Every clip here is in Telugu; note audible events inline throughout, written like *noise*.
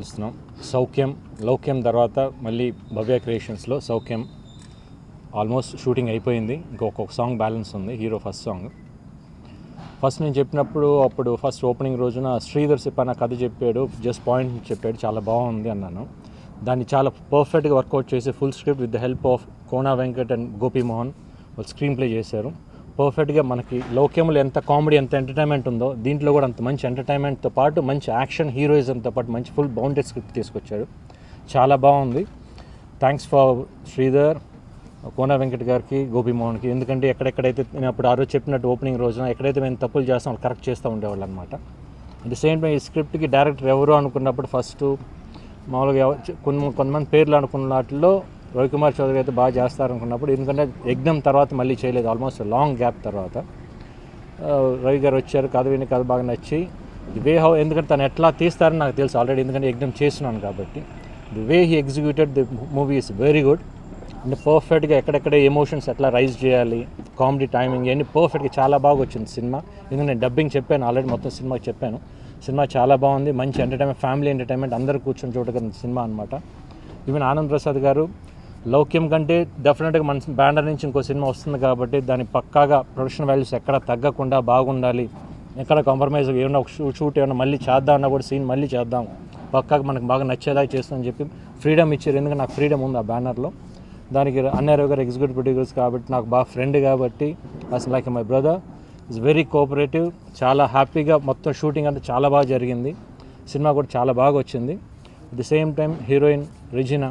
చూస్తున్నాం. సౌఖ్యం లౌక్యం తర్వాత మళ్ళీ భవ్య క్రియేషన్స్లో సౌఖ్యం ఆల్మోస్ట్ షూటింగ్ అయిపోయింది. ఇంకొక సాంగ్ బ్యాలెన్స్ ఉంది హీరో ఫస్ట్ సాంగ్. ఫస్ట్ నేను చెప్పినప్పుడు అప్పుడు ఫస్ట్ ఓపెనింగ్ రోజున శ్రీధర్ నా కథ చెప్పాడు జస్ట్ పాయింట్ చెప్పాడు చాలా బాగుంది అన్నాను. దాన్ని చాలా పర్ఫెక్ట్గా వర్కౌట్ చేసి full script with the help of Kona Venkat and Gopimohan వాళ్ళు స్క్రీన్ ప్లే చేశారు. పర్ఫెక్ట్గా మనకి లోక్యంలో ఎంత కామెడీ ఎంత ఎంటర్టైన్మెంట్ ఉందో దీంట్లో కూడా అంత మంచి ఎంటర్టైన్మెంట్తో పాటు మంచి యాక్షన్ హీరోయిజంతో పాటు మంచి ఫుల్ బౌండెడ్ స్క్రిప్ట్ తీసుకొచ్చాడు చాలా బాగుంది. థ్యాంక్స్ ఫర్ శ్రీధర్ కోన వెంకట్ గారికి గోపిమోహన్కి ఎందుకంటే ఎక్కడెక్కడైతే నేను అప్పుడు ఆ రోజు చెప్పినట్టు ఓపెనింగ్ రోజున ఎక్కడైతే మేము తప్పులు చేస్తాం వాళ్ళు కరెక్ట్ చేస్తూ ఉండేవాళ్ళు అనమాట అట్ ది సేమ్ టైం ఈ స్క్రిప్ట్కి డైరెక్టర్ ఎవరు అనుకున్నప్పుడు ఫస్ట్ మామూలుగా కొన్ని కొంతమంది పేర్లు అనుకున్న వాటిలో రవికుమార్ చౌదరి అయితే బాగా చేస్తారు అనుకున్నప్పుడు ఎందుకంటే యజ్ఞం తర్వాత మళ్ళీ చేయలేదు ఆల్మోస్ట్ లాంగ్ గ్యాప్ తర్వాత. రవి గారు వచ్చారు కథ విని కథ బాగా నచ్చి ది వే హౌ ఎందుకంటే తను ఎట్లా తీస్తారని నాకు తెలుసు ఆల్రెడీ ఎందుకంటే యజ్ఞం చేస్తున్నాను కాబట్టి. The way he executed the movie is very good అంటే పర్ఫెక్ట్గా ఎక్కడెక్కడ ఎమోషన్స్ ఎట్లా రైజ్ చేయాలి కామెడీ టైమింగ్ ఇవన్నీ పర్ఫెక్ట్గా చాలా బాగా వచ్చింది సినిమా. ఎందుకంటే నేను డబ్బింగ్ చెప్పాను ఆల్రెడీ మొత్తం సినిమాకి చెప్పాను. సినిమా చాలా బాగుంది మంచి ఎంటర్టైన్మెంట్ ఫ్యామిలీ ఎంటర్టైన్మెంట్ అందరూ కూర్చొని చూడగలిగిన సినిమా అనమాట ఈవెన్ ఆనంద్ ప్రసాద్ గారు లౌక్యం కంటే డెఫినెట్గా మన బ్యానర్ నుంచి ఇంకో సినిమా వస్తుంది కాబట్టి దాని పక్కాగా ప్రొడక్షన్ వాల్యూస్ ఎక్కడ తగ్గకుండా బాగుండాలి. ఎక్కడ కాంప్రమైజ్ ఏమైనా ఒక షూ షూట్ ఏమైనా మళ్ళీ చేద్దాం అన్నా కూడా సీన్ మళ్ళీ చేద్దాం. పక్కాగా మనకు బాగా నచ్చేలా చేస్తామని చెప్పి ఫ్రీడమ్ ఇచ్చారు. ఎందుకంటే నాకు ఫ్రీడమ్ ఉంది ఆ బ్యానర్లో దానికి అన్నారావు గారు ఎగ్జిక్యూటివ్ ప్రొడ్యూసర్స్ కాబట్టి నాకు బాగా ఫ్రెండ్ కాబట్టి అసలు like my brother is very cooperative చాలా హ్యాపీగా మొత్తం షూటింగ్ అంతా చాలా బాగా జరిగింది. సినిమా కూడా చాలా బాగా వచ్చింది. At the same time heroine Regina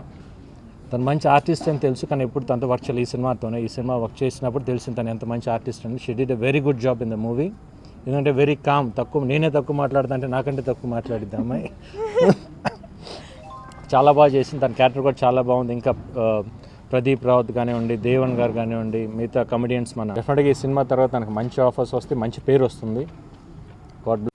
తను మంచి ఆర్టిస్ట్ అని తెలుసు కానీ ఎప్పుడు తనతో వర్క్ చేయాలి ఈ సినిమాతోనే. ఈ సినిమా వర్క్ చేసినప్పుడు తెలిసింది తను ఎంత మంచి ఆర్టిస్ట్ అని. She did a very good job in the movie ఎందుకంటే వెరీ కామ్ తక్కువ నేనే తక్కువ మాట్లాడుతా అంటే నాకంటే తక్కువ మాట్లాడిద్ది అమ్మాయి? *laughs* చాలా బాగా చేసింది. తన క్యారెక్టర్ కూడా చాలా బాగుంది. ఇంకా ప్రదీప్ రావత్ కానివ్వండి దేవన్ గారు కానివ్వండి మిగతా కమెడియన్స్ మన. డెఫినెట్గా ఈ సినిమా తర్వాత తనకు మంచి ఆఫర్స్ వస్తే మంచి పేరు వస్తుంది. గాడ్